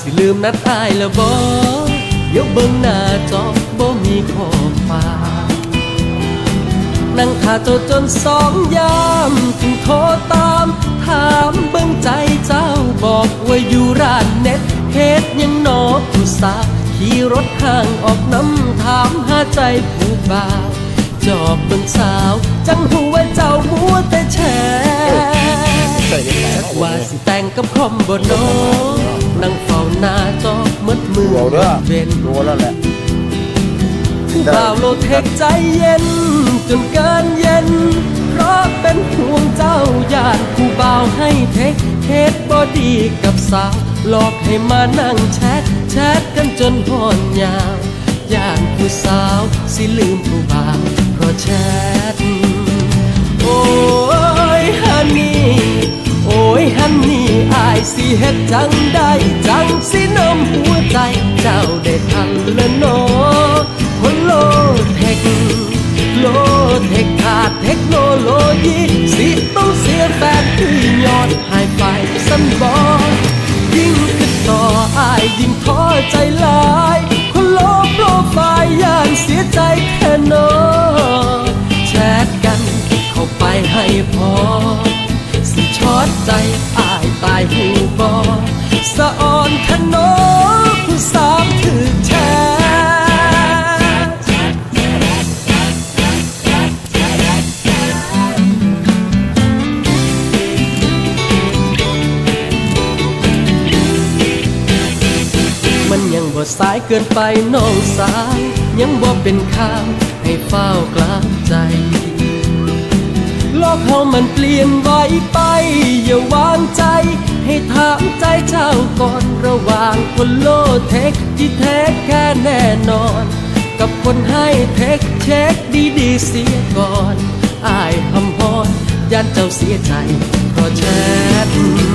สิลืมนัดอายแล้วบ่เดี๋ยวเบิ่งหน้าจอบ่มีข้อความนั่งท่าโจจนสองยามถึงโทรตามถามเบิ่งใจเจ้าบอกว่าอยู่ร้านเน็ตเฮ็ดยังนอผู้สาวขี่รถห่างออกน้ำถามหาใจผู้บ่าวจอบเบิ่งสาว จังหูว่าเจ้ามัวแต่แชจักว่าสิแต่งกับคอมบ่นอ นั่งเฝ้าหน้าจอมืดมือดูเอาเด้อเว้นดูแล้วแหละผู้บ่าวโลดเทคใจเย็น จนเกินเย็น เพราะเป็นห่วงเจ้าญาติผู้บ่าวให้เทคเทคบอดีกับสาว หลอกให้มานั่งแชทแชทกันจนพอนยาวย่านผู้สาวสิลืมผู้บ่าวเพราะแชทโอ้ยฮันนี่ โอ้ยฮันนี่อาย สิเฮ็ดจังได้จังสินำหัวใจ เจ้าได้ทันละนอคนโลเทคโลเทคขาดเทคโนโลยีสิต้องเสียแฟนที่ยอดหายไปสันบอยิ่งขึ้นต่ออายยิ่งท้อใจลา สะอ่อนขนอผู้สามถือแชทมันยังบ่สายเกินไปน้องสาย ยังบ่เป็นข้าวให้เฝ้ากลางใจโลกเฮามันเปลี่ยนไวไป อย่าวางใจ ให้ถามใจเจ้าก่อนระหว่างคนโลเทคที่แท้แค่แน่นอน กับคนให้เทคเช็คดีดีเสียก่อนอายคำพรยันเจ้าเสียใจเพราะแชท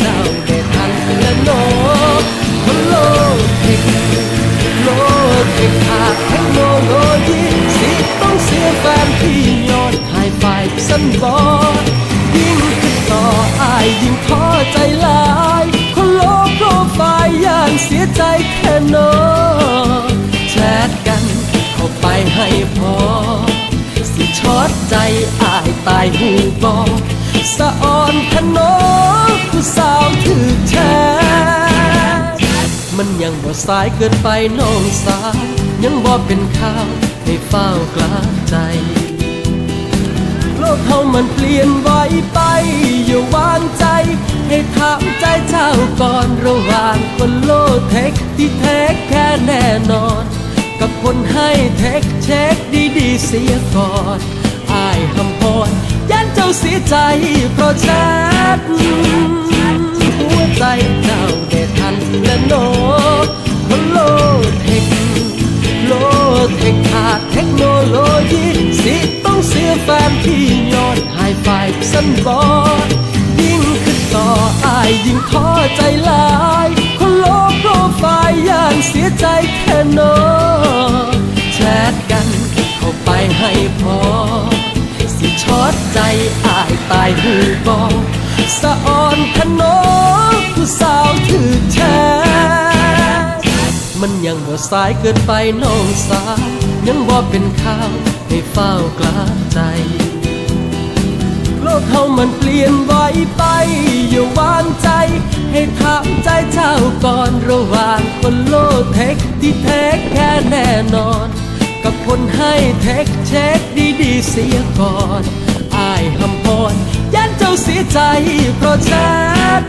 เจ้าได้ทันละโนคนโลกเทคโลกเทคขาดเทคโนโลยีสิต้องเสียแฟนที่ยอดหายไปสันบอดยิ่งขึ้นต่ออายยิ่งท้อใจลายคนโลกโปรไฟล์ย่านเสียใจแค่นอแชทกันเข้าไปให้พอ สิช็อตใจอายตายหู มันยังบ่สายเกินไปน้องสาว ยังบ่เป็นข้าวให้เฝ้ากลาใจ โลกเฮามันเปลี่ยนไวไป อย่าวางใจ ให้ถามใจเจ้าก่อนระหว่างคนโลเทคที่แท้แค่แน่นอน กับคนให้เทคเช็คดีๆเสียก่อนอายคำพรยันเจ้าเสียใจเพราะแชทหัวใจเจ้าได้ทัน ยิ่งขึ้นต่ออายยิ่งท้อใจหลายคนโลกโปรไฟล์ย่านเสียใจแค่นอแชทกันเข้าไปให้พอ สิช็อตใจอายตายหูบอสะอ่อนขนอผู้สาวถือแชทมันยังบ่สายเกินไปน้องสาวยังบ่เป็นข้าวให้เฝ้ากลาใจ กเขามันเปลี่ยนไวไป อย่าวางใจ ให้ถามใจเจ้าก่อนระหว่างคนโลเทคที่แท้แค่แน่นอน กับคนให้เทคเช็คดีๆเสียก่อนอายคำพรยันเจ้าเสียใจเพราะแชท